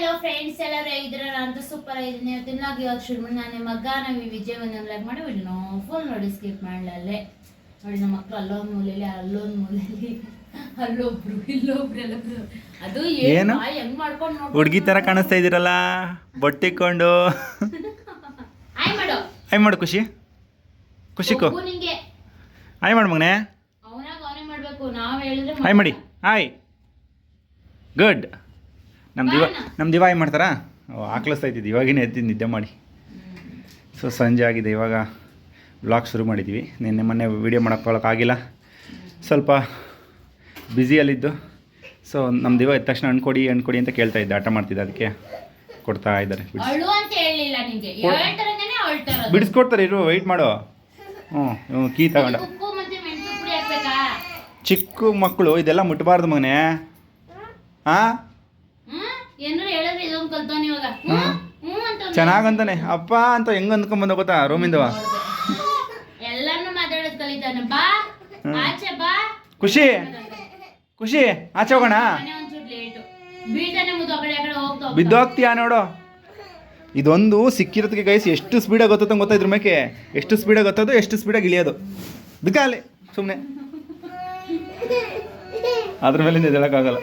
Hello friends ಎಲ್ಲರೂ ಹೇಗಿದ್ರೆ ನಾನು super ಆಗಿದ್ದೀನಿ ತಿನ್ನಾಗಿ ಇವಾಗ ಶುರು ಮಾಡಿ ನಾನು ಮಗ ನಾವು ಈ ವಿಜಯವನ್ನು ಲೈಕ್ ಮಾಡಿ ವಿಡಿಯೋ ಫುಲ್ ನೋಡಿ ಸ್ಕಿಪ್ ಮಾಡಲಲ್ಲೇ ನೋಡಿ ನಮ್ಮ ಮಕ್ಕಳು ಅಲ್ಲೊಂದು ಮೂಲೆಯಲ್ಲಿ ಅಲ್ಲೊಂದು ಮೂಲೆಯಲ್ಲಿ ಅಲ್ಲೊಬ್ರು ಇಲ್ಲೊಬ್ರು ಎಲ್ಲೊಬ್ರು ಅದು ಏನು? ಹೆಂಗ್ ಮಾಡ್ಕೊಂಡು ನೋಡಿ ಹುಡುಗಿ ತರ ಕಾಣಿಸ್ತಾ ಇದ್ದೀರಲ್ಲ? ಬೊಟ್ಟಿಕೊಂಡು ಆಯ್ ಮಾಡು. ಆಯ್ ಮಾಡು ಖುಷಿ. ಖುಷಿಕು ಕೋ. ನಿಂಗೆ. ಆಯ್ ಮಾಡು ಮಗನೇ. ಅವನಾಗ ಅವನೇ ಮಾಡಬೇಕು. ನಾವು ಹೇಳಿದ್ರೆ ಆಯ್ ಮಾಡಿ. ಆಯ್. ಗುಡ್ ನಮ್ಮ ದಿವ ನಮ್ಮ ದಿವ ಏನು ಮಾಡ್ತಾರಾ? ಓ ಆಕ್ಲಿಸ್ತಾ ಇದ್ದಿದ್ದು ಇವಾಗಿನೇ ಎದ್ದು ನಿದ್ದೆ ಮಾಡಿ. ಸೊ ಸಂಜೆ ಆಗಿದೆ. ಇವಾಗ ಬ್ಲಾಗ್ ಶುರು ಮಾಡಿದ್ದೀವಿ. ನಿನ್ನೆ ಮೊನ್ನೆ ವೀಡಿಯೋ ಮಾಡೋಕ್ಕಾಗಿಲ್ಲ ಸ್ವಲ್ಪ ಬ್ಯುಸಿಯಲ್ಲಿದ್ದು. ಸೊ ನಮ್ಮ ದಿವ ಎದ್ದ ತಕ್ಷಣ ಅಣ್ಕೊಡಿ ಅಣ್ಕೊಡಿ ಅಂತ ಕೇಳ್ತಾ ಇದ್ದೆ. ಆಟ ಮಾಡ್ತಿದ್ದೆ. ಅದಕ್ಕೆ ಕೊಡ್ತಾ ಇದ್ದಾರೆ. ಬಿಡಿಸ್ಕೊಡ್ತಾರೆ. ಇರು ವೆಯ್ಟ್ ಮಾಡು. ಹ್ಞೂ ಕೀ ತಗೊಂಡ. ಚಿಕ್ಕ ಮಕ್ಕಳು ಇದೆಲ್ಲ ಮುಟ್ಟಬಾರ್ದು ಮಗನೇ. ಹಾಂ ಹ್ಮ್ ಏನಾರು ಹೇಳಿದ್ರೆ ಇದೊಂದು ಕಲ್ತಾನೆ ಇವಾಗ. ಹ್ಮ್. ಹ್ಮ್ ಅಂತ ಚೆನ್ನಾಗಂತಾನೆ. ಅಪ್ಪ ಅಂತ ಹೆಂಗ್ ಅಂದ್ಕೊಂಬಂದ ಗೊತ್ತಾ ರೂಮಿಂದವ ಎಲ್ಲಾನು ಮಾತಾಡೋದ್ ಕಲಿತಾನೆ. ಬಾ. ಆಚೆ ಬಾ. ಖುಷಿ. ಖುಷಿ. ಆಚೆ ಹೋಗೋಣ. ಮನೆ ಒಂಚೂರು ಲೇಟು ಬೀಳ್ತಾನೆ ಮುದ್ದು ಆ ಕಡೆ ಆ ಕಡೆ ಹೋಗ್ತಾ ಹೋಗ್ತಾ. ಬಿದ್ದೋಗ್ತೀಯಾ ನೋಡು. ಇದೊಂದು ಸಿಕ್ಕಿರೋದಕ್ಕೆ ಗೈಸ್ ಎಷ್ಟು ಸ್ಪೀಡಾಗಿ ಗೊತ್ತೋ ಗೊತ್ತಾ ಇದ್ರ ಮೇಕೆ? ಎಷ್ಟು ಸ್ಪೀಡಾಗಿ ಗೊತ್ತೋದು ಎಷ್ಟು ಸ್ಪೀಡಾಗಿ ಇಳಿಯೋದು. ಬಿದ್ದಾಲೆ ಸುಮ್ಮನೆ ಅದ್ರ ಮೇಲಿಂದ ಎದ್ದೇಳಕ್ಕಾಗಲ್ಲ.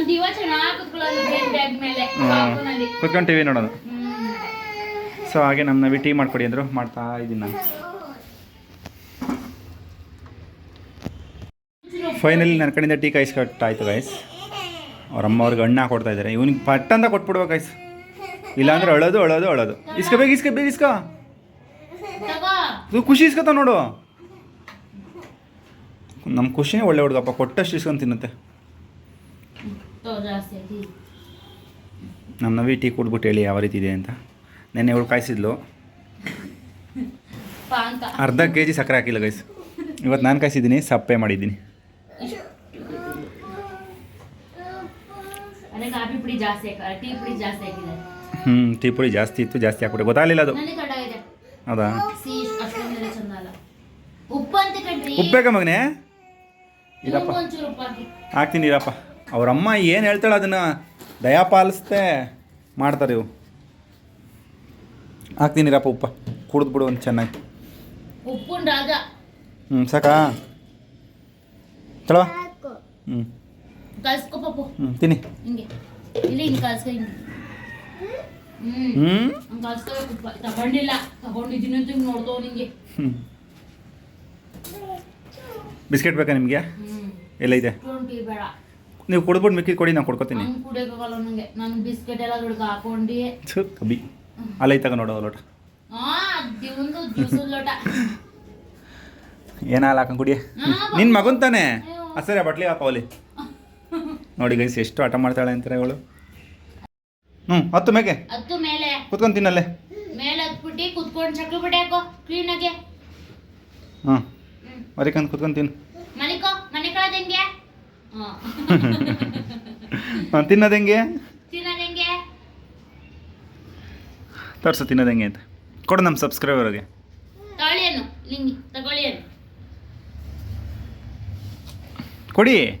ನಮ್ ದಿವ ಚೆನ್ನಾಗಿ ಕುತ್ಕೊಳ್ಳೋದು ಬ್ಯಾಗ್ ಮೇಲೆ ಹ್ಞೂ ಬಾಬುನಲ್ಲಿ. ಕುತ್ಕೊಂಡು ಟಿ ವಿ ನೋಡೋದು. ಹ್ಮ್. ಸೊ ಹಾಗೆ ನಮ್ಮ ನವಿ ಟೀ ಮಾಡ್ಕೊಡಿ ಅಂದರು ಮಾಡ್ತಾ ಇದ್ದೀನಿ ನಾನು. ಫೈನಲಿ ನನ್ನ ಕಡೆಯಿಂದ ಟೀ ಆಯ್ತು ಗೈಸ್ ಅವ್ರ ಅಮ್ಮ ಅವ್ರಿಗೆ ಅಣ್ಣ ಹಾಕೊಡ್ತಾ ಇದ್ದಾರೆ ಇವ್ನಿಗೆ ಪಟ್ ಅಂತ ಕೊಟ್ಬಿಡ್ಬೇಕು ಗೈಸ್ ಇಲ್ಲಾಂದ್ರೆ ಅಳೋದು ಅಳೋದು ಅಳೋದು. ಇಸ್ಕೋಬೇಕು ಬೇಗ ಇಸ್ಕೋ ಬೇಗ ಇಸ್ಕೊ. ತಗೋ. ಇದು ಖುಷಿ ಇಸ್ಕೊತ ನೋಡು. ನಮ್ಮ ಖುಷಿನೇ ಒಳ್ಳೆ ಹುಡುಗಪ್ಪ ಕೊಟ್ಟಷ್ಟು ಇಸ್ಕೊಂಡು ತಿನ್ನುತ್ತೆ. ಜಾಸ್ತಿ ನಮ್ಮ ನವಿ ಟೀ ಕುಡ್ಬಿಟ್ಟು ಹೇಳಿ ಯಾವ ರೀತಿ ಇದೆ ಅಂತ. ನೆನ್ನೆ ಇವಳು ಕಾಯಿಸಿದ್ಲು. ಅರ್ಧ ಕೆ ಜಿ ಸಕ್ಕರೆ ಹಾಕಿಲ್ಲ ಗೈಸ್ ಇವತ್ತು ನಾನು ಕಾಯಿಸಿದ್ದೀನಿ ಸಪ್ಪೆ ಮಾಡಿದ್ದೀನಿ. ಹ್ಞೂ ಟೀ ಪುಡಿ ಜಾಸ್ತಿ ಇತ್ತು ಜಾಸ್ತಿ ಹಾಕ್ಬಿಟ್ಟೆ. ಗೊತ್ತಾಗಲಿಲ್ಲ ಅದು. ಹೌದಾ? ಉಪ್ಪು ಉಪ್ಪೇಕ ಮಗನೇ? ಹಾಕಿ. ಹಾಕ್ತೀನಿ ಇರಪ್ಪ. ಅವ್ರಮ್ಮ ಏನು ಹೇಳ್ತಾಳೆ ಅದನ್ನು ದಯಾಪಾಲಿಸ್ದೆ ಮಾಡ್ತಾರೆ ಇವು ಹಾಕ್ತೀನಿ ಇರಪ್ಪ ಉಪ್ಪ. ಕುಡಿದ್ಬಿಡು ಒಂದು ಚೆನ್ನಾಗಿ. ಹ್ಞೂ ಸಾಕಾ. ಚಲೋ? ಹ್ಞೂ ಹ್ಞೂ ತಿನ್ನಿ. ಹ್ಞೂ ಬಿಸ್ಕೆಟ್ ಬೇಕಾ ನಿಮಗೆ? ಎಲ್ಲ ಇದೆ ನೀವು ಕುಡ್ಬಿಟ್ಟು ಮಿಕ್ಕಿ ಕೊಡಿ ನಾನು ಕೊಡ್ಕೊತೀನಿ. ಕುಡಿಯೋಕ್ಕಾಗಲ್ಲ ನಂಗೆ. ನಾನು ಬಿಸ್ಕೆಟ್ ಎಲ್ಲ ದುಡ್ಡು ಹಾಕೊಂಡು. ಛು ಕಬಿ ಅಲ್ಲೈತಾಗ ನೋಡೋ ಲೋಟ. ಹಾ ದಿವಂದು ಜ್ಯೂಸ್ ಲೋಟ. ಏನ ಹಾಲು ಹಾಕೊಂಡು ಕುಡಿ ನಿನ್ನ ಮಗನ್ ತಾನೆ? ಆ ಸರಿ ಬಟ್ಲಿ ಹಾಕೋಲಿ ನೋಡಿ ಗೈಸ್ ಎಷ್ಟು ಆಟ ಮಾಡ್ತಾಳೆ ಅಂತಾರೆ ಅವಳು. ಹ್ಞೂ ಹತ್ತು ಮೇಕೆ. ಹತ್ತು ಮೇಲೆ. ಕುತ್ಕೊಂಡು ತಿನ್ನಲ್ಲೇ. ಮೇಲೆ ಹತ್ಬಿಟ್ಟು ಕುತ್ಕೊಂಡು ಚಕ್ಲು ಬಿಟ್ಟು ಹಾಕೋ. ಕ್ಲೀನಾಗೆ ಹ್ಮ್. ಮರಿಕಂದು ಕುತ್ಕೊಂಡು ತಿನ್ನು ಮನಿಕೋ ಮನೆ ಕಳದ ಹೆಂಗೆ ಹಾಂ ಹಾಂ ತಿನ್ನೋದು ಹೆಂಗೆ? ತಿನ್ನೋದು ಹೆಂಗೆ? ತೋರಿಸು ತಿನ್ನೋದು ಹೆಂಗೆ ಅಂತ. ಕೊಡು ನಮ್ಮ ಸಬ್ಸ್ಕ್ರೈಬರ್ಗೆ ಕೊಡಿ.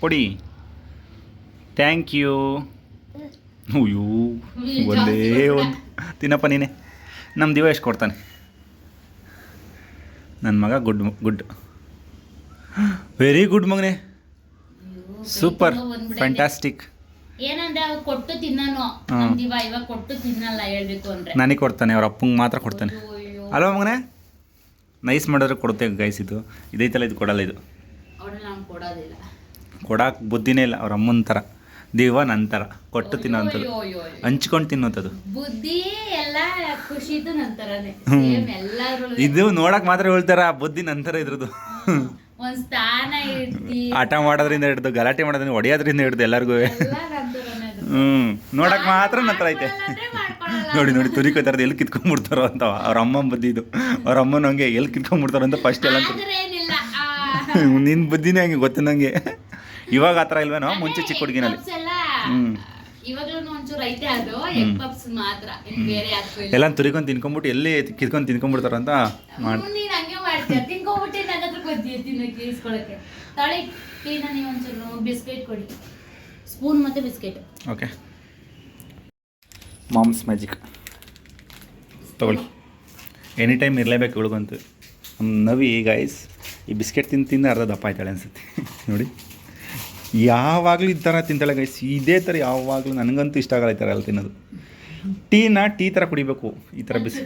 ಕೊಡಿ. ಥ್ಯಾಂಕ್ ಯು ಅಯ್ಯೋ ಒಂದೇ ಒಂದು. ತಿನ್ನಪ್ಪ ನೀನೆ. ನಮ್ಮ ದಿವ ಎಷ್ಟು ಕೊಡ್ತಾನೆ. ನನ್ನ ಮಗ ಗುಡ್ ಗುಡ್. ವೆರಿ ಗುಡ್ ಮಗನೆ. ಸೂಪರ್ ಫ್ಯಾಂಟಾಸ್ಟಿಕ್ ಏನಂದ್ರೆ ಅವ್ರು ಕೊಟ್ಟು ತಿನ್ನನು. ಇವಾಗ ಕೊಟ್ಟು ತಿನ್ನಲ್ಲ ಹೇಳ್ಬೇಕು ಅಂದ್ರೆ. ನನಗೆ ಕೊಡ್ತಾನೆ ಅವ್ರ ಅಪ್ಪಂಗೆ ಮಾತ್ರ ಕೊಡ್ತಾನೆ. ಅಲ್ವಾ ಮಗನೇ? ನೈಸ್ ಮಾಡಿದ್ರೆ ಕೊಡುತ್ತೆ ಗೈಸ್ ಇದು. ಇದೈತಲ್ಲ ಇದು ಕೊಡಲ್ಲ ಇದು. ಕೊಡೋದಿಲ್ಲ. ಕೊಡಕ್ಕೆ ಬುದ್ಧಿನೇ ಇಲ್ಲ ಅವ್ರ ಅಮ್ಮನ ಥರ ದೇವ ನಂತರ ಥರ ಕೊಟ್ಟು ಅಯ್ಯೋ. ಹಂಚ್ಕೊಂಡು ತಿನ್ನೋಂಥದ್ದು ಬುದ್ಧಿ ಎಲ್ಲ ಖುಷಿದು ನಂತರನೇ ಇದು ನೋಡಕ್ ಮಾತ್ರ ಹೇಳ್ತಾರ ಬುದ್ಧಿ ನಂತರ ಇದ್ರದ್ದು ಒಂದ್ ಸ್ಥಾನ ಇರ್ತಿ ಆಟ ಮಾಡೋದ್ರಿಂದ ಹಿಡ್ದು ಗಲಾಟೆ ಮಾಡೋದ್ರಿಂದ ಹೊಡೆಯೋದ್ರಿಂದ ಹಿಡ್ದು ಎಲ್ಲರಿಗೂ. ಹ್ಮ್. ನೋಡಕ್ ಮಾತ್ರ ನತ್ರ ಐತೆ. ನೋಡಿ. ನೋಡಿ ನೋಡಿ ತುರಿಕೋತಾರದು ಎಲ್ಲಿ ಕಿತ್ಕೊಂಡ್ಬಿಡ್ತಾರೋ ಅಂತ ಅವ್ರ ಅಮ್ಮನ ಬುದ್ಧಿದು ಅವ್ರ ಅಮ್ಮನ ಹಂಗೆ ಎಲ್ಲಿ ಕಿತ್ಕೊಂಡ್ಬಿಡ್ತಾರೋ ಅಂತ ಫಸ್ಟ್ ಎಲ್ಲ ನಿನ್ ಬುದ್ಧಿನೇ ಹಂಗೆ ಗೊತ್ತಿನಂಗೆ ಇವಾಗ ಆತರ ಥರ ಇಲ್ವೇನೋ? ಮುಂಚೆ ಚಿಕ್ಕ ಹುಡುಗಿನಲ್ಲಿ. ಹ್ಮ್. ಎಲ್ಲ ತುರಿಕೊಂಡು ತಿನ್ಕೊಂಬಿಟ್ಟು ಎಲ್ಲಿ ಕಿತ್ಕೊಂಡ್ ತಿನ್ಕೊಂಡ್ಬಿಡ್ತಾರ ಅಂತ ಮಾಡಿ ನೀವು ಒಂಚೂರು ಬಿಸ್ಕೆಟ್ ಕೊಡಿ. Spoon biscuit. Okay Mom's Magic ತಗೊಳ್ಳಿ. ಎನಿ ಟೈಮ್ ಇರಲೇಬೇಕು ಇವಳಿಗಂತೂ ನಮ್ಮ ನವಿ ಗೈಸ್ ಈ ಬಿಸ್ಕೆಟ್ ತಿಂದು ತಿಂದು ಅರ್ಧ ದಪ್ಪ ಆಯ್ತಾಳೆ ಅನ್ಸುತ್ತೆ. ನೋಡಿ. ಯಾವಾಗಲೂ ಈ ಥರ ತಿಂತಾಳೆ ಗೈಸ್ ಇದೇ ಥರ ಯಾವಾಗಲೂ ನನಗಂತೂ ಇಷ್ಟ ಆಗಲ್ಲ ಈ ಎಲ್ಲ ತಿನ್ನೋದು. ಟೀನ ಟೀ ಥರ ಕುಡಿಬೇಕು ಈ ಥರ ಬಿಸಿ.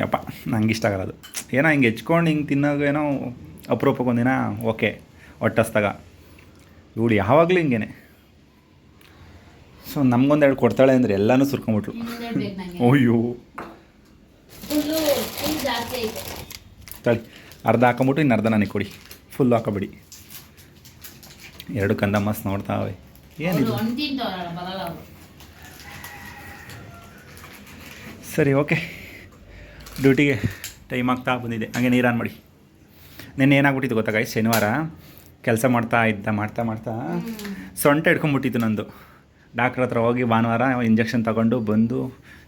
ಯಪ್ಪ ನಂಗೆ ಇಷ್ಟ ಆಗಲ್ಲ ಅದು. ಏನೋ ಹಿಂಗೆ ಹೆಚ್ಕೊಂಡು ಹಿಂಗೆ ತಿನ್ನೋದು ಏನೋ ಅಪರೂಪಕ್ಕೆ ಒಂದಿನ ಓಕೆ ಒಟ್ಟಸ್ದಾಗ ಇವಳು ಯಾವಾಗಲೂ ಹಿಂಗೇನೆ. ಸೊ ನಮ್ಗೊಂದೆರಡು ಕೊಡ್ತಾಳೆ ಅಂದರೆ ಎಲ್ಲನೂ ಸುರ್ಕೊಂಬಿಟ್ಲು. ಅಯ್ಯೋ. ತಳಿ ಅರ್ಧ ಹಾಕೊಂಬಿಟ್ಟು ಇನ್ನು ಅರ್ಧ ನನಗೆ ಕೊಡಿ. ಫುಲ್ ಹಾಕೋಬಿಡಿ. ಎರಡು ಕಂದ ಮಸ್ತ್ ನೋಡ್ತಾವೆ ಏನಿದು? ಸರಿ ಓಕೆ. ಡ್ಯೂಟಿಗೆ ಟೈಮ್ ಆಗ್ತಾ ಬಂದಿದೆ. ಹಾಗೆ ನೀರು ಆನ್ ಮಾಡಿ. ನೆನ್ನೆ ಏನಾಗ್ಬಿಟ್ಟಿತ್ತು ಗೊತ್ತಾಗ ಶನಿವಾರ ಕೆಲಸ ಮಾಡ್ತಾ ಇದ್ದ ಮಾಡ್ತಾ ಮಾಡ್ತಾ ಸೊಂಟ ಹಿಡ್ಕೊಂಬಿಟ್ಟಿತ್ತು ನಂದು. ಡಾಕ್ಟ್ರ್ ಹತ್ರ ಹೋಗಿ ಭಾನುವಾರ ಇಂಜೆಕ್ಷನ್ ತಗೊಂಡು ಬಂದು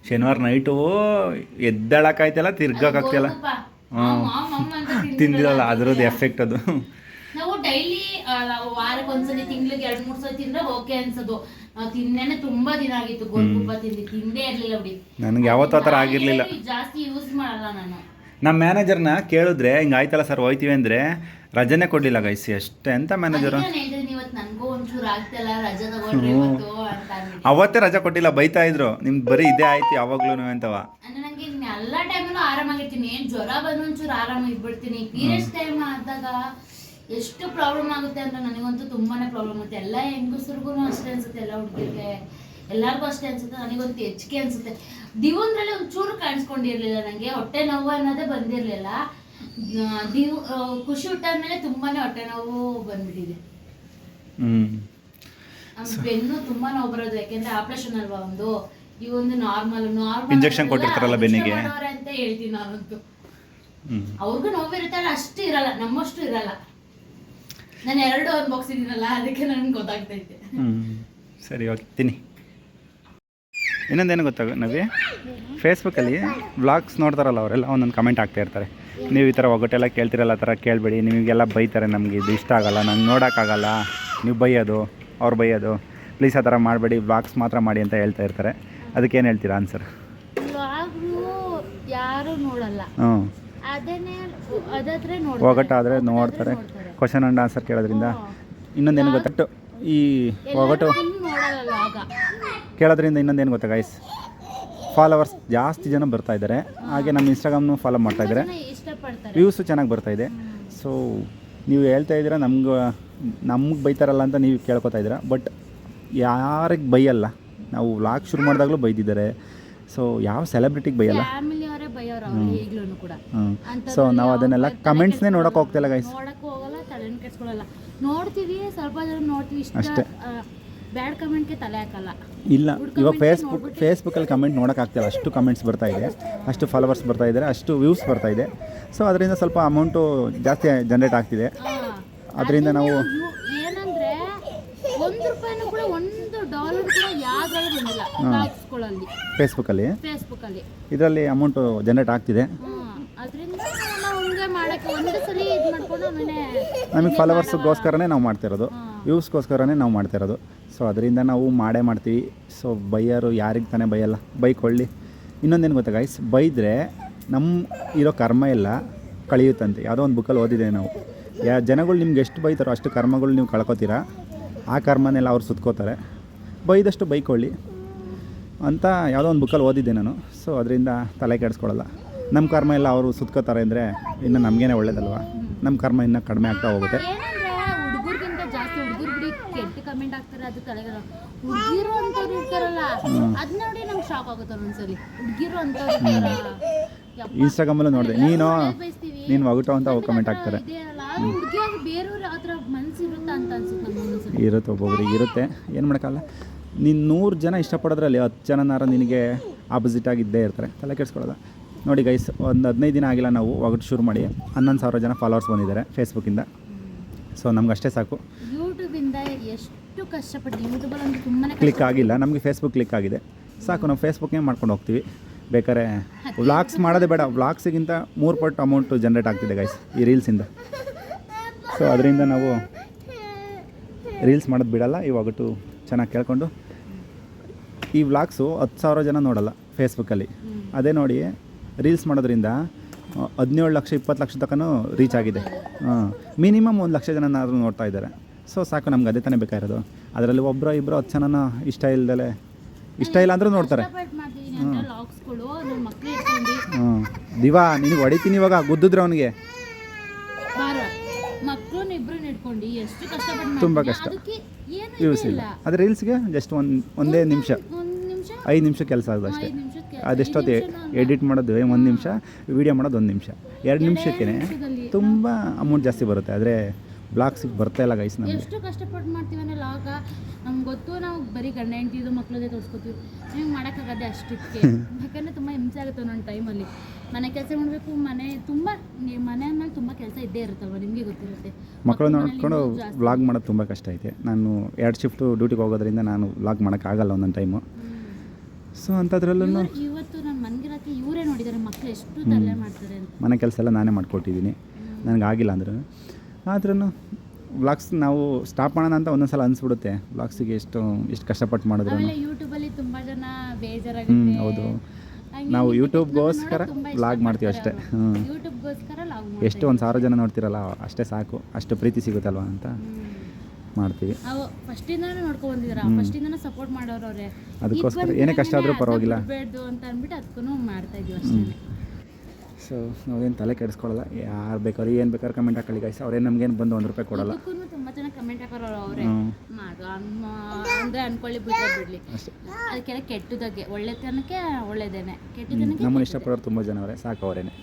ಶನಿವಾರ ನೈಟು ಎದ್ದಳಕ್ಕಾಯ್ತಲ್ಲ ತಿರ್ಗಕ್ಕಾಗ್ತಿಲ್ಲ ಹ್ಞೂ ತಿಂದಿರಲ್ಲ ಅದರದ್ದು ಎಫೆಕ್ಟ್ ಅದು. ವಾರಕ್ಕೆ ಒಂದ್ಸಲಿ ತಿಂಗ್ಳಿಗೆ ಎರಡ್ ಮೂರ್ ಸಲ ತಿಂದ್ರೆ ಓಕೆ ಅನ್ಸೋದು. ತಿನ್ನೇನೆ ತುಂಬಾ ದಿನ ಆಗಿತ್ತು ಗೋಲ್ಗುಪ್ಪ ತಿಂದು. ತಿಂದೇ ಇರ್ಲಿಲ್ಲ ಬಿಡಿ. ನನಗೆ ಯಾವತ್ತೂ ಆ ಥರ ಆಗಿರಲಿಲ್ಲ. ಜಾಸ್ತಿ ಯೂಸ್ ಮಾಡಲ್ಲ ನಾನು. ನಮ್ಮ ಮ್ಯಾನೇಜರ್ನ ಕೇಳಿದ್ರೆ ಹಿಂಗೆ ಆಯ್ತಲ್ಲ ಸರ್ ಹೋಯ್ತೀವಿ ಅಂದರೆ ರಜೆನೇ ಕೊಡಲಿಲ್ಲ ಗೈಸಿ ಅಷ್ಟೇ ಎಂಥ ಮ್ಯಾನೇಜರು ಅದಕ್ಕೆ ನಾನ್ ಹೇಳ್ತೀನಿ ಇವತ್ತು ನನಗೂ ಒಂಚೂರು ಆಗ್ತಲ್ಲ ರಜೆ ತಗೊಳ್ರಿ ಇವತ್ತು ಅಂತ ಅಂದ್ಬಿಟ್ಟು. ಅವತ್ತೇ ರಜೆ ಕೊಟ್ಟಿಲ್ಲ ಬೈತಾ ಇದ್ರು. ನಿಮ್ದು ಬರೀ ಇದೇ ಆಯ್ತು ಯಾವಾಗ್ಲೂ ಅಂತವ. ಅಂದ್ರೆ ನಂಗೆ ಎಲ್ಲಾ ಟೈಮಲ್ಲೂ ಆರಾಮಾಗಿರ್ತೀನಿ. ಏನ್ ಜ್ವರ ಬಂದು ಒಂಚೂರು ಆರಾಮಾಗಿ ಬಿಡ್ತೀನಿ ಪೀರಿಯಡ್ಸ್ ಟೈಮ್ ಆದಾಗ ಎಷ್ಟು ಪ್ರಾಬ್ಲಮ್ ಆಗುತ್ತೆ ಅಂತ ನನಗಂತೂ ತುಂಬಾನೇ ಪ್ರಾಬ್ಲಮ್ ಆಗುತ್ತೆ. ಎಲ್ಲ ಹೆಂಗಸ್ರಿಗೂ ಅಷ್ಟೇ ಅನ್ಸುತ್ತೆ ಎಲ್ಲ ಹುಡುಗಿಗೆ ಎಲ್ಲರಿಗೂ ಅಷ್ಟೇ ಅನ್ಸುತ್ತೆ ನನಗಂತೂ ಹೆಚ್ಚಿಗೆ ಅನ್ಸುತ್ತೆ. ದಿವಂದ್ರಲ್ಲಿ ಚೂರು ಕಾಣಿಸ್ಕೊಂಡಿರ್ಲಿಲ್ಲ ನಂಗೆ ಹೊಟ್ಟೆ ನೋವು ಅನ್ನೋದೇ ಬಂದಿರ್ಲಿಲ್ಲ. ದಿವ್ ಖುಷಿ ಹುಟ್ಟಾದ್ಮೇಲೆ ತುಂಬಾನೇ ಹೊಟ್ಟೆ ನೋವು ಬಂದ್ಬಿಟ್ಟಿದೆ. ಬೆನ್ನು ತುಂಬಾ ನೋವು ಬರೋದು ಯಾಕೆಂದ್ರೆ ಆಪರೇಷನ್ ಅಲ್ವಾ ಒಂದು? ಈ ಒಂದು ನಾರ್ಮಲ್ ನಾರ್ಮಲ್ ಇಂಜೆಕ್ಷನ್ ಕೊಟ್ಟಿರ್ತಾರಲ್ಲ ಬೆನ್ನಿಗೆ. ಅಂತ ಹೇಳ್ತೀನಿ ನಾನಂತೂ. ಅವ್ರಿಗೂ ನೋವು ಇರುತ್ತಲ್ಲ ಅಷ್ಟು ಇರಲ್ಲ ನಮ್ಮಷ್ಟು ಇರಲ್ಲ. ನಾನು ಎರಡು ಅನ್ಬಾಕ್ಸಿದ್ದೀನಲ್ಲ ಅದಕ್ಕೆ ನನಗೆ ಗೊತ್ತಾಗ್ತೈತೆ ಹ್ಞೂ ಸರಿ ಓಕೆ ತಿನ್ನಿ. ಇನ್ನೊಂದೇನು ಗೊತ್ತಾಗ ನವಿ ಫೇಸ್ಬುಕ್ಕಲ್ಲಿ ಬ್ಲಾಗ್ಸ್ ನೋಡ್ತಾರಲ್ಲ ಅವರೆಲ್ಲ ಒಂದೊಂದು ಕಮೆಂಟ್ ಆಗ್ತಾ ಇರ್ತಾರೆ. ನೀವು ಈ ಥರ ಒಗ್ಗಟ್ಟೆಲ್ಲ ಕೇಳ್ತಿರಲ್ಲ ಆ ಥರ ಕೇಳಬೇಡಿ. ನಿಮಗೆಲ್ಲ ಬೈತಾರೆ ನಮಗೆ ಇದು ಇಷ್ಟ ಆಗಲ್ಲ ನಂಗೆ ನೋಡೋಕ್ಕಾಗಲ್ಲ. ನೀವು ಬೈಯೋದು ಅವ್ರು ಬೈಯೋದು. ಪ್ಲೀಸ್ ಆ ಥರ ಮಾಡಬೇಡಿ ವ್ಲಾಗ್ಸ್ ಮಾತ್ರ ಮಾಡಿ ಅಂತ ಹೇಳ್ತಾ ಇರ್ತಾರೆ. ಅದಕ್ಕೇನು ಹೇಳ್ತೀರಾ ಆನ್ಸರ್ ಯಾರು ನೋಡಲ್ಲ. ಹ್ಞೂ ಒಗ್ಗಟ್ಟಾದರೆ ನೋಡ್ತಾರೆ. ಕ್ವಶನ್ ಆ್ಯಂಡ್ ಆನ್ಸರ್ ಕೇಳೋದ್ರಿಂದ ಇನ್ನೊಂದೇನು ಗೊತ್ತಾಗ್ತು ಈ ಒಗಟು ಕೇಳೋದ್ರಿಂದ ಇನ್ನೊಂದೇನು ಗೊತ್ತಾ ಗೈಸ್ ಫಾಲೋವರ್ಸ್ ಜಾಸ್ತಿ ಜನ ಬರ್ತಾ ಇದ್ದಾರೆ. ಹಾಗೆ ನಮ್ಮ ಇನ್ಸ್ಟಾಗ್ರಾಮ್ನು ಫಾಲೋ ಮಾಡ್ತಾ ಇದ್ದಾರೆ. ವ್ಯೂಸು ಚೆನ್ನಾಗಿ ಬರ್ತಾ ಇದೆ. ಸೊ ನೀವು ಹೇಳ್ತಾ ಇದ್ದೀರಾ ನಮ್ಗೆ ನಮ್ಗೆ ಬೈತಾರಲ್ಲ ಅಂತ ನೀವು ಕೇಳ್ಕೊತಾ ಇದ್ದೀರಾ ಬಟ್ ಯಾರಿಗೆ ಬೈಯಲ್ಲ? ನಾವು ವ್ಲಾಗ್ ಶುರು ಮಾಡಿದಾಗಲೂ ಬೈದಿದ್ದಾರೆ. ಸೊ ಯಾವ ಸೆಲೆಬ್ರಿಟಿಗೆ ಬೈಯಲ್ಲ? ಸೊ ನಾವು ಅದನ್ನೆಲ್ಲ ಕಮೆಂಟ್ಸ್ನೇ ನೋಡೋಕೆ. ಹೋಗ್ತಿಲ್ಲ ಗೈಸ್ ಕೆಡ್ಸ್ಕೊಳಲ್ಲ ನೋಡ್ತೀವಿ ಸ್ವಲ್ಪ ಜನ ನೋಡ್ತೀವಿ. ಇಷ್ಟ ಅಷ್ಟೇ. ಬ್ಯಾಡ್ ಕಮೆಂಟ್ಗೆ ತಲೆ ಹಾಕಲ್ಲ. ಇಲ್ಲ ಇವಾಗ ಫೇಸ್ಬುಕ್ ಫೇಸ್ಬುಕ್ಕಲ್ಲಿ ಕಮೆಂಟ್ ನೋಡೋಕ್ಕಾಗ್ತಿಲ್ಲ. ಅಷ್ಟು ಕಮೆಂಟ್ಸ್ ಬರ್ತಾ ಇದೆ. ಅಷ್ಟು ಫಾಲೋವರ್ಸ್ ಬರ್ತಾ ಇದ್ದಾರೆ ಅಷ್ಟು ವ್ಯೂಸ್ ಬರ್ತಾ ಇದೆ. ಸೊ ಅದರಿಂದ ಸ್ವಲ್ಪ ಅಮೌಂಟು ಜಾಸ್ತಿ ಜನ್ರೇಟ್ ಆಗ್ತಿದೆ. ಅದರಿಂದ ನಾವು ಏನಂದ್ರೆ ಒಂದು ರೂಪಾಯಿನೂ ಕೂಡ ಒಂದು ಡಾಲರ್ ಕೂಡ ಯಾವ್ದ್ರಲ್ಲೂ ಬಂದಿಲ್ಲ. ಫೇಸ್ಬುಕ್ಕಲ್ಲಿ ಫೇಸ್ಬುಕ್ಕಲ್ಲಿ ಇದರಲ್ಲಿ ಅಮೌಂಟು ಜನ್ರೇಟ್ ಆಗ್ತಿದೆ ಅದರಿಂದ ನಾವು ಹಂಗೆ ಮಾಡಕ್ಕೆ ಒಂದು ಸಲ ಇದು ಮಾಡ್ಕೊಂಡು ಆಮೇಲೆ ನಮಗೆ ಫಾಲೋವರ್ಸ್ಗೋಸ್ಕರನೇ ನಾವು ಮಾಡ್ತಿರೋದು. ವ್ಯೂಸ್ಗೋಸ್ಕರನೇ ನಾವು ಮಾಡ್ತಿರೋದು ಸೊ ಅದರಿಂದ ನಾವು ಮಾಡೇ ಮಾಡ್ತೀವಿ. ಸೊ ಬೈಯರು ಯಾರಿಗೆ ತಾನೇ ಬೈಯಲ್ಲ. ಬೈಕೊಳ್ಳಿ. ಇನ್ನೊಂದೇನು ಗೊತ್ತಾ ಗೈಸ್ ಬೈದರೆ ನಮ್ಮ ಇರೋ ಕರ್ಮ ಎಲ್ಲ ಕಳೆಯುತ್ತಂತೆ. ಯಾವುದೋ ಒಂದು ಬುಕ್ಕಲ್ಲಿ ಓದಿದೆ ನಾವು. ಯಾ ಜನಗಳು ನಿಮ್ಗೆ ಎಷ್ಟು ಬೈತಾರೋ ಅಷ್ಟು ಕರ್ಮಗಳು ನೀವು ಕಳ್ಕೊತೀರಾ. ಆ ಕರ್ಮನೆಲ್ಲ ಅವ್ರು ಸುತ್ಕೋತಾರೆ. ಬೈದಷ್ಟು ಬೈಕೊಳ್ಳಿ. ಅಂತ ಯಾವುದೋ ಒಂದು ಬುಕ್ಕಲ್ಲಿ ಓದಿದ್ದೆ ನಾನು. ಸೊ ಅದರಿಂದ ತಲೆ ಕೆಡಿಸ್ಕೊಳ್ಳಲ್ಲ ನಮ್ಮ ಕರ್ಮ ಎಲ್ಲ ಅವರು ಸುತ್ಕೋತಾರೆ ಅಂದರೆ ಇನ್ನು ನಮಗೇನೆ ಒಳ್ಳೇದಲ್ವಾ? ನಮ್ಮ ಕರ್ಮ ಇನ್ನೂ ಕಡಿಮೆ ಆಗ್ತಾ ಹೋಗುತ್ತೆ. ಏನಂದ್ರೆ ಹುಡುಗರಿಗಿಂತ ಜಾಸ್ತಿ ಹುಡುಗರು ಬಿಡಿ ಕೆಟ್ಟ ಕಮೆಂಟ್ ಆಗ್ತಾರೆ ಅದು ತಲೆಗೆ ಹುಡುಗಿರು ಅಂತವ್ರು ಇರ್ತಾರಲ್ಲ ಅದ್ ನೋಡಿ ನಂಗೆ ಶಾಕ್ ಆಗುತ್ತೆ ಒಂದ್ಸಲಿ. ಹುಡುಗಿರು ಅಂತವ್ರು ಇರ್ತಾರ ಇನ್ಸ್ಟಾಗ್ರಾಮಲ್ಲೂ ನೋಡಿದೆ. ನೀನು ನೀನು ಒಗಟು ಅಂತ ಕಮೆಂಟ್ ಒಂದೊಂದ್ಸಲಿ ಇರುತ್ತೆ ಒಬ್ಬೊಬ್ರಿಗೆ ಇರುತ್ತೆ ಏನು ಮಾಡೋಕ್ಕಲ್ಲ ನೀನು ನೂರು ಜನ ಇಷ್ಟಪಡೋದ್ರಲ್ಲಿ ಹತ್ತು ಜನನಾರ ನಿನಗೆ ಆಪೋಸಿಟ್ ಆಗಿದ್ದೇ ಇರ್ತಾರೆ. ತಲೆ ಕೆಡಿಸ್ಕೊಳ್ಳೋದ. ನೋಡಿ ಗೈಸ್ ಒಂದು ಹದಿನೈದು ದಿನ ಆಗಿಲ್ಲ ನಾವು ಒಗಟು ಶುರು ಮಾಡಿ. ಹನ್ನೊಂದು ಸಾವಿರ ಜನ ಫಾಲೋವರ್ಸ್ ಬಂದಿದ್ದಾರೆ ಫೇಸ್ಬುಕ್ಕಿಂದ ಸೊ ನಮ್ಗೆ ಅಷ್ಟೇ ಸಾಕು. ಯೂಟ್ಯೂಬಿಂದ ಎಷ್ಟು ಕಷ್ಟಪಟ್ಟು ಯೂಟ್ಯೂಬಲ್ಲಿ ತುಂಬಾ ಕ್ಲಿಕ್ ಆಗಿಲ್ಲ. ನಮಗೆ ಫೇಸ್ಬುಕ್ ಕ್ಲಿಕ್ ಆಗಿದೆ. ಸಾಕು ನಾವು ಫೇಸ್ಬುಕ್ನೇ ಮಾಡ್ಕೊಂಡು ಹೋಗ್ತೀವಿ? ಬೇಕಾದ್ರೆ ವ್ಲಾಗ್ಸ್ ಮಾಡೋದೇ ಬೇಡ. ವ್ಲಾಗ್ಸಿಗಿಂತ ಮೂರು ಪಟ್ಟು ಅಮೌಂಟು ಜನ್ರೇಟ್ ಆಗ್ತಿದೆ ಗೈಸ್ ಈ ರೀಲ್ಸಿಂದ ಸೊ ಅದರಿಂದ ನಾವು ರೀಲ್ಸ್ ಮಾಡೋದು ಬಿಡಲ್ಲ. ಇವಾಗಟ್ಟು ಚೆನ್ನಾಗಿ ಕೇಳ್ಕೊಂಡು. ಈ ವ್ಲಾಗ್ಸು ಹತ್ತು ಸಾವಿರ ಜನ ನೋಡಲ್ಲ ಫೇಸ್ಬುಕ್ಕಲ್ಲಿ ಅದೇ ನೋಡಿ ರೀಲ್ಸ್ ಮಾಡೋದ್ರಿಂದ ಹದಿನೇಳು ಲಕ್ಷ ಇಪ್ಪತ್ತು ಲಕ್ಷ ತನಕ ರೀಚ್ ಆಗಿದೆ. ಹಾಂ ಮಿನಿಮಮ್ ಒಂದು ಲಕ್ಷ ಜನನಾದರೂ ನೋಡ್ತಾ ಇದ್ದಾರೆ. ಸೊ ಸಾಕು ನಮ್ಗೆ ಅದೇ ತಾನೇ ಬೇಕಾಗಿರೋದು. ಅದರಲ್ಲಿ ಒಬ್ಬರು ಇಬ್ಬರು ಹತ್ತು ಜನನ ಇಷ್ಟ ಇಲ್ದಲೆ ಇಷ್ಟ ಇಲ್ಲ ಅಂದರೂ ನೋಡ್ತಾರೆ. ಹ್ಞೂ ದಿವಾ ನಿನಗೆ ಹೊಡಿತೀನಿ ಇವಾಗ ಗುದ್ದಿದ್ರೆ ಅವನಿಗೆ. ತುಂಬ ಕಷ್ಟ. ಯೂಸ್ ಇಲ್ಲ. ಅದು ರೀಲ್ಸ್ಗೆ ಜಸ್ಟ್ ಒಂದು ಒಂದೇ ನಿಮಿಷ. ಐದು ನಿಮಿಷ ಕೆಲಸ ಆಗೋದು ಅಷ್ಟೇ. ಅದೆಷ್ಟೊತ್ತು ಎಡಿಟ್ ಮಾಡೋದು ಒಂದು ನಿಮಿಷ ವಿಡಿಯೋ ಮಾಡೋದು ಒಂದು ನಿಮಿಷ. ಎರಡು ನಿಮಿಷಕ್ಕೇ ತುಂಬ ಅಮೌಂಟ್ ಜಾಸ್ತಿ ಬರುತ್ತೆ. ಆದರೆ ಬ್ಲಾಗ್ಸಿಗೆ ಬರ್ತಾ ಇಲ್ಲ ಗೈಸ್ ನಮಗೆ. ಎಷ್ಟು ಕಷ್ಟಪಟ್ಟು ಮಾಡ್ತೀವಿ ಅಂದ್ರೆ ಲಾಗ ನಮ್ಗೆ ಗೊತ್ತು ನಾವು ಬರೀ ಗಂಡ ಹೆಂಡತಿದು ಮಕ್ಕಳದೇ ತೋರಿಸ್ಕೊತೀವಿ. ಹಿಂಗೆ ಮಾಡೋಕ್ಕಾಗದೆ ಅಷ್ಟಕ್ಕೆ. ಯಾಕಂದರೆ ತುಂಬ ಹಿಂಸೆ ಆಗುತ್ತೆ ಒಂದೊಂದು ಟೈಮಲ್ಲಿ ಮನೆ ಕೆಲಸ ಮಾಡಬೇಕು ಮನೆ ತುಂಬ ಮನೆ ಮೇಲೆ ತುಂಬ ಕೆಲಸ ಇದ್ದೇ ಇರುತ್ತಲ್ವ ನಿಮಗೆ ಗೊತ್ತಿರುತ್ತೆ. ಮಕ್ಕಳು ನೋಡ್ಕೊಂಡು ಬ್ಲಾಗ್ ವ್ಲಾಗ್ ಮಾಡೋದು ತುಂಬ ಕಷ್ಟ ಐತೆ. ನಾನು ಎರಡು ಶಿಫ್ಟು ಡ್ಯೂಟಿಗೆ ಹೋಗೋದ್ರಿಂದ ನಾನು ವ್ಲಾಗ್ ಮಾಡೋಕ್ಕಾಗಲ್ಲ ಒಂದೊಂದು ಟೈಮು ಸೊ ಅಂಥದ್ರಲ್ಲೂ ಇವತ್ತು ನಾನು ಮನ್ಗಿರಕ್ಕೆ ಇವರೇ ನೋಡಿದ್ದಾರೆ ಮಕ್ಕಳು ಎಷ್ಟು ತಲೆ ಮಾಡ್ತಾರೆ ಅಂತ. ಮನೆ ಕೆಲಸ ಎಲ್ಲ ನಾನೇ ಮಾಡ್ಕೊಟ್ಟಿದ್ದೀನಿ. ನನಗೆ ಆಗಿಲ್ಲ ಅಂದ್ರೂ. ಆದ್ರೂ ವ್ಲಾಗ್ಸ್ ನಾವು ಸ್ಟಾಪ್ ಮಾಡೋಣ ಅಂತ ಒಂದೊಂದು ಸಲ ಅನಿಸ್ಬಿಡುತ್ತೆ ವ್ಲಾಗ್ಸಿಗೆ ಎಷ್ಟು ಎಷ್ಟು ಕಷ್ಟಪಟ್ಟು ಮಾಡಿದ್ರು ಆಮೇಲೆ ಯೂಟ್ಯೂಬಲ್ಲಿ ತುಂಬ ಜನ ಹ್ಞೂ ಬೇಜಾರಾಗುತ್ತೆ ಹೌದು. ನಾವು ಯೂಟ್ಯೂಬ್ಗೋಸ್ಕರ ವ್ಲಾಗ್ ಮಾಡ್ತೀವಿ ಅಷ್ಟೇ. ಯೂಟ್ಯೂಬ್ಗೋಸ್ಕರ ಲಾಗ್ ಎಷ್ಟು ಒಂದು ಸಾವಿರ ಜನ ನೋಡ್ತಿರಲ್ಲ ಅಷ್ಟೇ ಸಾಕು. ಅಷ್ಟು ಪ್ರೀತಿ ಸಿಗುತ್ತಲ್ವ ಅಂತ. ಮಾಡ್ತೀವಿ. ನಾವು ಫಸ್ಟಿಂದನೂ ನೋಡ್ಕೊ ಬಂದಿದ್ರ. ಹ್ಮ್. ಫಸ್ಟಿಂದನೂ ಸಪೋರ್ಟ್ ಮಾಡೋರು ಅವ್ರೆ. ಅದಕ್ಕೋಸ್ಕರ ಏನೇ ಕಷ್ಟ ಆದರೂ ಪರವಾಗಿಲ್ಲ. ಬೇಡ್ದು ಅಂತ ಅಂದ್ಬಿಟ್ಟು ಅದಕ್ಕೂ ಮಾಡ್ತಾ ಇದೀವಿ ಅಷ್ಟೇ ಸೊ ನಾವೇನು ತಲೆ ಕೆಡಿಸ್ಕೊಳ್ಳಲ್ಲ ಯಾರು ಬೇಕಾದ್ರೂ ಏನು ಬೇಕಾದ್ರೆ ಕಮೆಂಟ್ ಹಾಕಲಿ ಗೈಸ್ ಅವ್ರೇನು ನಮ್ಗೇನು ಬಂದು ಒಂದು ರೂಪಾಯಿ ಕೊಡಲ್ಲ. ತುಂಬಾ ಜನ ಕಮೆಂಟ್ ಹಾಕೋರು ಅವ್ರೆ. ಮಾಡು ಅಂದ್ರೆ ಅನ್ಕೊಳ್ಳಿ ಬಿಟ್ರೆ ಬಿಡ್ಲಿ. ಅದಕ್ಕೆಲ್ಲ ಕೆಟ್ಟದಾಗೆ ಒಳ್ಳೆತನಕ್ಕೆ ಒಳ್ಳೆದೇನೆ. ಕೆಟ್ಟದನಕ್ಕೆ ನಮ್ಮನ್ನು ಇಷ್ಟಪಡೋರು ತುಂಬ ಜನ ಅವರೇ. ಸಾಕು ಅವರೇನೆ.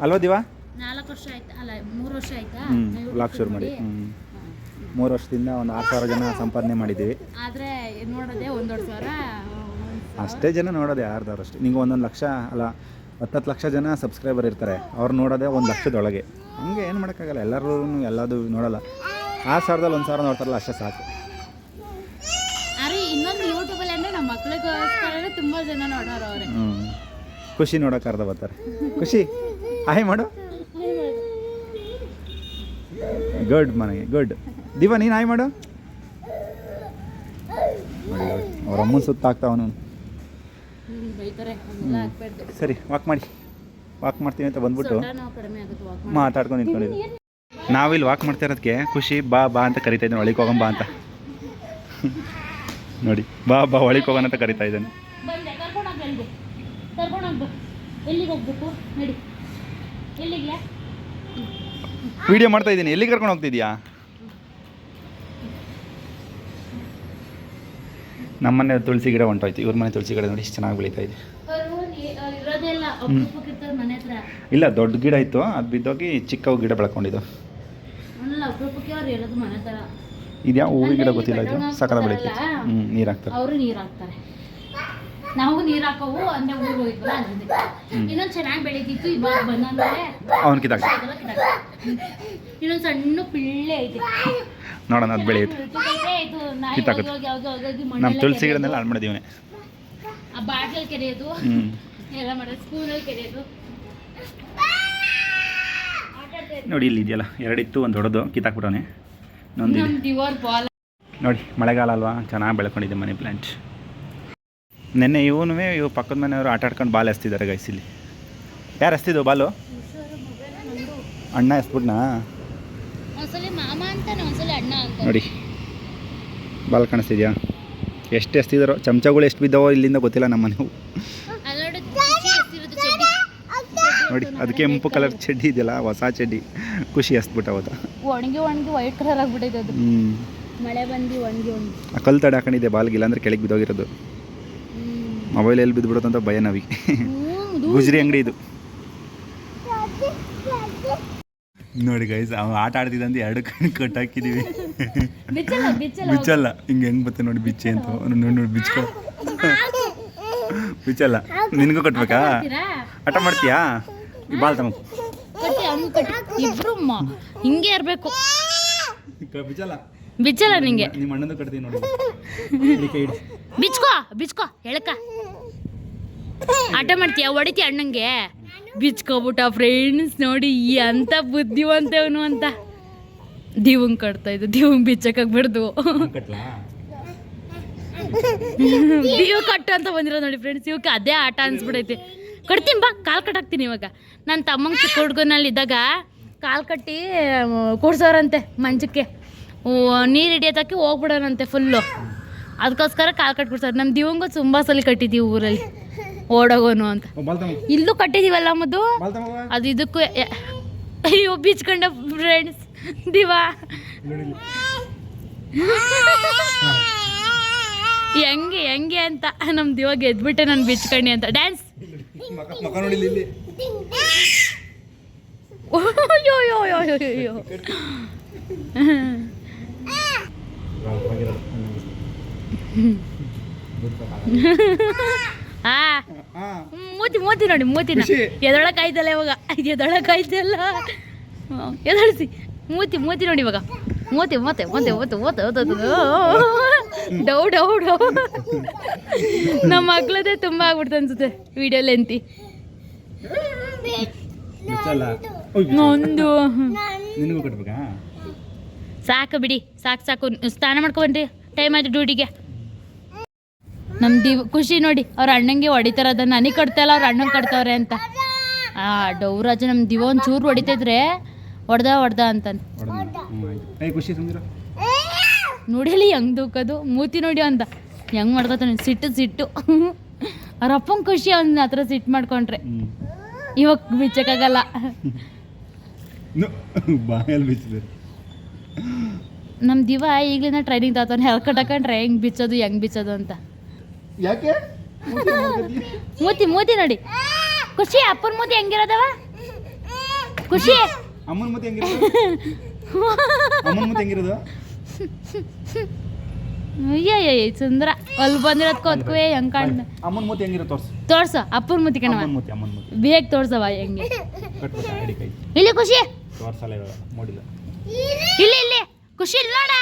ಅಲ್ವಾ ದಿವಾ? ನಾಲ್ಕು ವರ್ಷ ಆಯ್ತಾ? ಅಲ್ಲ ಮೂರು ವರ್ಷ ಆಯ್ತಾ? ಶುರು ಮಾಡಿ ಮೂರು ವರ್ಷದಿಂದ ಒಂದು ಆರು ಸಾವಿರ ಜನ ಸಂಪಾದನೆ ಮಾಡಿದ್ದೀವಿ. ಆದ್ರೆ ನೋಡೋದೆ ಸಾವಿರ ಅಷ್ಟೇ ಜನ ನೋಡೋದು ಯಾರ್ದಾರು ಅಷ್ಟೇ. ನಿಂಗೆ ಒಂದೊಂದು ಲಕ್ಷ ಅಲ್ಲ ಹತ್ತತ್ತು ಲಕ್ಷ ಜನ ಸಬ್ಸ್ಕ್ರೈಬರ್ ಇರ್ತಾರೆ. ಅವ್ರು ನೋಡೋದೆ ಒಂದು ಲಕ್ಷದೊಳಗೆ. ಹಂಗೆ ಏನು ಮಾಡೋಕ್ಕಾಗಲ್ಲ. ಎಲ್ಲರೂ ಎಲ್ಲದು ನೋಡಲ್ಲ. ಆರು ಸಾವಿರದಲ್ಲಿ ಒಂದು ಸಾವಿರ ನೋಡ್ತಾರಲ್ಲ ಅಷ್ಟೇ ಸಾಕು. ಅರೆ ಇನ್ನೊಂದು ಯೂಟ್ಯೂಬಲ್ಲಿ ಅಂದ್ರೆ ನಮ್ಮ ಮಕ್ಳಿಗೋಸ್ಕರನೇ ತುಂಬಾ ಜನ ನೋಡೋರು ಅವ್ರೆ. ಹ್ಞೂ ಖುಷಿ ನೋಡೋಕೆ ಅರ್ಧ ಬರ್ತಾರೆ. ಖುಷಿ. ಹಾಯ್ ಮಾಡು. ಗುಡ್ ಮನೆಗೆ ಗುಡ್. ದಿವ ನೀನು ಹಾಯ್ ಮಾಡು. ಅವ್ರ ಅಮ್ಮನ ಸುತ್ತ ಆಗ್ತಾವನು ಹ್ಮ್, ಬೈತಾರೆ ಹಂಗೆಲ್ಲ ಸರಿ ವಾಕ್ ಮಾಡಿ. ವಾಕ್ ಮಾಡ್ತೀನಿ ಅಂತ ಬಂದ್ಬಿಟ್ಟು ಮಾತಾಡ್ಕೊಂಡು ನಿಂತ್ಕೊಂಡಿದ್ವಿ ನಾವಿಲ್ಲಿ ವಾಕ್ ಮಾಡ್ತಾ ಇರೋದಕ್ಕೆ ಖುಷಿ ಬಾ ಬಾ ಅಂತ ಕರಿತಾ ಇದ್ದಾನೆ ಒಳಗೆ ಹೋಗೋಣ ಬಾ ಅಂತ. ನೋಡಿ ಬಾ ಬಾ ಒಳಗೆ ಹೋಗೋಣ ಅಂತ ಕರಿತಾ ಇದ್ದಾನೆ. ಎಲ್ಲಿಗೆ ಹೋಗ್ಬೇಕು? ಎಲ್ಲಿಗೆ ವಿಡಿಯೋ ಮಾಡ್ತಾ ಇದ್ದೀನಿ. ಎಲ್ಲಿ ಕರ್ಕೊಂಡು ಹೋಗ್ತಿದ್ಯಾ ನಮ್ಮನೆ ತುಳಸಿ ಗಿಡ ಹೊಂಟೋಯ್ತು ಇವ್ರ ಮನೆ ತುಳಸಿ ಗಿಡ ನೋಡಿ ಇಷ್ಟು ಚೆನ್ನಾಗಿ ಬೆಳೀತಾ ಇದೆ. ಇಲ್ಲ ದೊಡ್ಡ ಗಿಡ ಇತ್ತು. ಅದು ಬಿದ್ದೋಗಿ ಚಿಕ್ಕ ಗಿಡ ಬೆಳ್ಕೊಂಡಿದ್ದು. ಇದ್ಯಾ ಹೂವಿನ ಗಿಡ ಗೊತ್ತಿಲ್ಲ ಇದು. ಸಕಲ ಬೆಳೀತಿತ್ತು. ಬೆಳೀತೈತೆ ಹ್ಞೂ ನೀರು ಹಾಕ್ತಾರೆ. ನಾವು ನೀರು ಹಾಕೋವು ಅಂದ್ರೆ ಊರು ಹೋಯ್ತಲ್ಲ ಅದ್ರಿಂದ ಇನ್ನೊಂದು ಚೆನ್ನಾಗಿ ಬೆಳೀತಿತ್ತು ಇವಾಗ ಬಂದಾದ್ಮೇಲೆ ಅವ್ನು ಕಿತ್ತಾಕ ಅದೆಲ್ಲ. ಇನ್ನೊಂದು ಸಣ್ಣ ಪಿಳ್ಳೆ ಐತೆ. ನೋಡೋಣ ಅದು ಬೆಳೆಯುತ್ತೆ ಕಿತ್ತಾಕತ್ತೆ, ಇದು ನಾಯಿ ಕಿತ್ತಾಕತ್ತೆ. ಹೋಗಿ ಹೋಗಿ ಹೋಗಿ ಹೋಗಿ ನಮ್ಮ ಮಣ್ಣೆಲ್ಲ ತುಳಸಿ ಗಿಡನೆಲ್ಲ ಹಾಳು ಮಾಡಿದ್ದೀವಿ ಆ ಬಾಟ್ಲಲ್ಲಿ ಕೆರೆಯೋದು. ಹ್ಞೂ ಎಲ್ಲ ಮಾಡೋದು ಸ್ಪೂನಲ್ಲಿ ಕೆರೆಯೋದು. ನೋಡಿ ಇಲ್ಲಿ ಇದೆಯಲ್ಲ ಎರಡಿತ್ತು ಒಂದು ದೊಡ್ಡದು ಕಿತ್ತಾಕ್ಬಿಟ್ಟವನೆ. ಇನ್ನೊಂದಿದೆ ನಮ್ ದಿವರ್ ಬಾಲ್. ನೋಡಿ ಮಳೆಗಾಲ ಅಲ್ವಾ? ಚೆನ್ನಾಗಿ ಬೆಳ್ಕೊಂಡಿದೆ ಮನಿ ಪ್ಲ್ಯಾಂಟ್ ನಿನ್ನೆ ಇವನು ಇವು ಪಕ್ಕದ ಮನೆಯವರು ಆಟ ಆಡ್ಕೊಂಡು ಬಾಲ್ ಎಸ್ತಿದ್ದಾರೆ ಗೈಸ್ ಇಲ್ಲಿ. ಯಾರು ಎಸ್ತಿದ್ದು ಬಾಲು? ಅಣ್ಣ ಎಸ್ಬಿಟ್ನಾ? ನೋಡಿ ಬಾಲ್ ಕಾಣಿಸ್ತಿದ್ಯಾ? ಎಷ್ಟು ಎಸ್ತಿದಾರೋ ಚಮಚಗಳು ಎಷ್ಟು ಬಿದ್ದಾವೋ ಇಲ್ಲಿಂದ ಗೊತ್ತಿಲ್ಲ ನಮ್ಮ ಮನೆವು ನೋಡಿ ಅದು ಕೆಂಪು ಕಲರ್ ಚಡ್ಡಿ ಇದೆಯಲ್ಲ ಹೊಸ ಚಡ್ಡಿ. ಖುಷಿ ಎಸ್ಬಿಟ್ಟ ಅವತ್ತು. ಒಣಗಿ ಒಣಗಿ ವೈಟ್ ಕಲರ್ ಆಗ್ಬಿಟ್ಟೈತೆ ಅದು. ಮಳೆ ಬಂದು ಒಣಗಿ ಒಣಗಿ. ಕಲ್ಲು ತಡೆ ಹಾಕೊಂಡಿದ್ದೆ ಬಾಲ್ಗಿಲ್ಲ ಅಂದ್ರೆ ಕೆಳಗೆ ಬಿದ್ದೋಗಿರೋದು. ಮೊಬೈಲ್ ಎಲ್ಲಿ ಬಿದ್ದುಬಿಡುತ್ತೆ ಅಂತ ಭಯ ನವಿ ಗುಜರಿ ಅಂಗಡಿ ಇದು. ನೋಡಿ ಗೈಸ್ ಅವ ಆಟ ಆಡ್ತಿದ್ದಂತ ಎರಡು ಕಣ್ಣು ಕಟ್ ಹಾಕಿದೀವಿ. ಬಿಚ್ಚಲ್ಲ ಹಿಂಗೆ. ಹೆಂಗ್ ಬತ್ತೆ ನೋಡಿ ಬಿಚ್ಚೆ ಅಂತ. ನೋಡಿ ನೋಡಿ ಬಿಚ್ಕೊ. ಬಿಚ್ಚಲ್ಲ. ನಿನಗೂ ಕಟ್ಬೇಕಾ? ಆಟ ಮಾಡ್ತೀಯಾ? ಬಾಲ್ ತಮ್ಮ ಹಿಂಗೆ ಇರ್ಬೇಕು. ಬಿಚ್ಚಲ್ಲ. ಬಿಚ್ಚಲ್ಲ ನಿಂಗೆ. ನಿಮ್ಮ ಅಣ್ಣಂದು ಕಟ್ತೀನಿ ನೋಡಿ. ಬಿಚ್ಕೋ ಬಿಚ್ಕೋ. ಹೇಳಕ್ಕ. ಆಟ ಮಾಡ್ತೀಯ? ಹೊಡಿತೀಯ ಅಣ್ಣಂಗೆ? ಬಿಚ್ಕೊಬಿಟ್ಟ ಫ್ರೆಂಡ್ಸ್ ನೋಡಿ ಎಂತ ಬುದ್ಧಿವಂತವನು ಅಂತ. ದೀವಂಗ್ ಕಟ್ತಾ ಇದ್ದ. ದೀವಂಗ್ ಬಿಚ್ಚಕ್ಕಾಗ್ಬಿಡ್ದು ಇವ್ ಕಟ್ಟು ಅಂತ ಬಂದಿರೋ ನೋಡಿ ಫ್ರೆಂಡ್ಸ್ ಇವಕ್ಕೆ ಅದೇ ಆಟ ಅನ್ಸ್ಬಿಡೈತಿ. ಕಟ್ತೀನಿ ಬಾ ಕಾಲ್ ಕಟ್ಟಾಕ್ತೀನಿ ಇವಾಗ. ನನ್ನ ತಮ್ಮಂಗೆ ಚಿಕ್ಕ ಹುಡ್ಗನಲ್ಲಿ ಇದ್ದಾಗ ಕಾಲ್ ಕಟ್ಟಿ ಕೂಡ್ಸೋರಂತೆ ಮಂಚಕ್ಕೆ. ನೀರು ಹಿಡಿಯೋದಕ್ಕೆ ಹೋಗ್ಬಿಡೋಣಂತೆ ಫುಲ್ಲು ಅದಕ್ಕೋಸ್ಕರ ಕಾಲ್ ಕಟ್ ಕೊಡ್ತಾರೆ ನಮ್ಮ ದಿವಂಗು ತುಂಬ ಸಲ ಕಟ್ಟಿದ್ದೀವಿ ಊರಲ್ಲಿ. ಓಡೋಗೋನು ಅಂತ. ಇಲ್ಲೂ ಕಟ್ಟಿದೀವಲ್ಲ ಮದ್ದು? ಅದು ಇದಕ್ಕೂ ಅಯ್ಯೋ ಬೀಚ್ಕೊಂಡ ಫ್ರೆಂಡ್ಸ್ ದಿವಾ. ಹೆಂಗೆ ಹೆಂಗೆ ಅಂತ. ನಮ್ಮ ದಿವ ಗೆದ್ಬಿಟ್ಟೆ ನಾನು ಬಿಚ್ಕಂಡಿ ಅಂತ. ಡ್ಯಾನ್ಸ್ ಅಯ್ಯೋ ಆ ಮೂತಿ ಮೂತಿ ನೋಡಿ ಮೂತಿನ. ಎದೊಳ ಎದೊಳಕ್ ಆಯ್ತಲ್ಲ ಇವಾಗ ಎದೊಳಕ್ ಆಯ್ತಲ್ಲ ಎದಳಿಸಿ. ಮೂತಿ ಮೂತಿ ನೋಡಿ ಇವಾಗ. ಮೂತಿ ಮೂತೆ ಮೂತೆ ಮೂತೆ ಮೂತೆ ಡೌ ಡೌ ಡೌ. ನಮ್ಮ ಮಕ್ಳದೇ ತುಂಬ ಆಗ್ಬಿಡ್ತು ಅನ್ಸುತ್ತೆ ವಿಡಿಯೋ ಲೆಂತಿ ಒಂದು ಸಾಕು ಬಿಡಿ ಸಾಕು ಸಾಕು. ಸ್ನಾನ ಮಾಡ್ಕೊಬನ್ರಿ ಟೈಮ್ ಆಯ್ತು ಡ್ಯೂಟಿಗೆ ನಮ್ಮ ದಿವ್ ಖುಷಿ ನೋಡಿ ಅವ್ರ ಅಣ್ಣಂಗೆ ಹೊಡಿತಾರ ಅದನ್ನ ನನಗೆ ಕಟ್ತಾಯಿಲ್ಲ ಅವ್ರ ಅಣ್ಣಂಗೆ ಕಟ್ತಾವ್ರೆ ಅಂತ. ಆ ಡೌರಾಜ ನಮ್ಮ ದಿವ ಒಂದು ಚೂರು ಹೊಡಿತಿದ್ರೆ ಹೊಡ್ದ ಹೊಡ್ದ ಅಂತಾನೆ ನೋಡಿಲಿ ಹೆಂಗ್ ದೂಕೋದು? ಮೂತಿ ನೋಡಿ ಅಂತ ಹೆಂಗ್ ಮಾಡ್ಕೋತಾನೆ ಸಿಟ್ಟು ಸಿಟ್ಟು. ಅವ್ರ ಅಪ್ಪಂಗೆ ಖುಷಿ ಅವ್ನ ಹತ್ರ ಸಿಟ್ಟು ಮಾಡ್ಕೊಂಡ್ರೆ. ಇವಾಗ ಬಿಚ್ಚಕ್ಕಾಗಲ್ಲ. ನಮ್ಮ ದಿವ ಈಗಲಿಂದ ಟ್ರೈನಿಂಗ್ ತಗೋತಾನೆ. ಹೆಲ್ ಕಟ್ಟಾಕೊಂಡ್ರೆ ಹೆಂಗ್ ಬಿಚ್ಚೋದು ಹೆಂಗೆ ಬಿಚ್ಚೋದು ಅಂತ. ಯಾಕೆ? ಮೂತಿ ಮೂತಿ ನೋಡಿ. ಖುಷಿ ಅಪ್ಪನ ಮೂತಿ ಹೆಂಗಿರೋದವ? ಖುಷಿ. ಅಮ್ಮನ ಮೋತಿ ಹೆಂಗಿರೋದು? ಅಮ್ಮನ ಮೋತಿ ಹೆಂಗಿರೋದು? ಅಯ್ಯಯ್ಯ ಸುಂದರ. ಅಲ್ಲಿ ಬಂದಿರೋದ್ಕೊ ಅದಕ್ಕೂ ಹೆಂಗ್ ಕಾಣ್ದ? ಅಮ್ಮನ ಮೂತಿ ಹೆಂಗಿರೋ ತೋರ್ಸು. ತೋರ್ಸ ಅಪ್ಪನ ಮೂತಿ ಕಣವ ಅಮ್ಮನ ಮೂತಿ ಅಮ್ಮನ ಮೂತಿ. ಬೇಗ ತೋರ್ಸವ ಹೆಂಗೆ. ಇಲ್ಲಿ ಖುಷಿ. ತೋರ್ಸಲ್ಲ ಇವಾಗ ನೋಡಿಲ್ಲ ಇಲ್ಲಿ ಇಲ್ಲಿ. ಖುಷಿ ಇಲ್ಲ ನೋಡ.